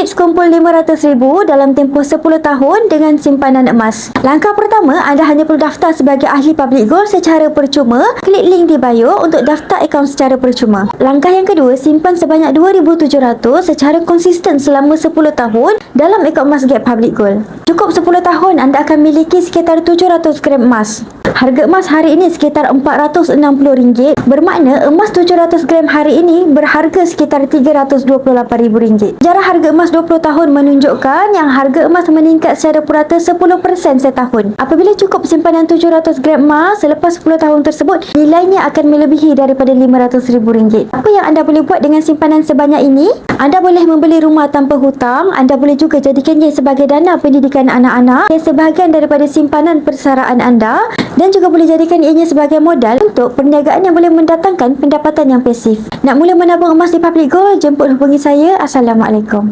Tips kumpul RM500,000 dalam tempoh 10 tahun dengan simpanan emas. Langkah pertama, anda hanya perlu daftar sebagai ahli public gold secara percuma. Klik link di bio untuk daftar akaun secara percuma. Langkah yang kedua, simpan sebanyak RM2,700 secara konsisten selama 10 tahun dalam akaun emas Gap Public Gold. Cukup 10 tahun, anda akan miliki sekitar 700 gram emas. Harga emas hari ini sekitar RM460, bermakna emas 700 gram hari ini berharga sekitar RM328,000. Jarah harga emas 20 tahun menunjukkan yang harga emas meningkat secara purata 10% setahun. Apabila cukup simpanan 700 gram emas selepas 10 tahun tersebut, nilainya akan melebihi daripada RM500,000. Apa yang anda boleh buat dengan simpanan sebanyak ini? Anda boleh membeli rumah tanpa hutang, anda boleh juga jadikannya sebagai dana pendidikan anak-anak yang sebahagian daripada simpanan persaraan anda dan juga boleh jadikan ianya sebagai modal untuk perniagaan yang boleh mendatangkan pendapatan yang pasif. Nak mula menabung emas di Public Gold? Jemput hubungi saya. Assalamualaikum.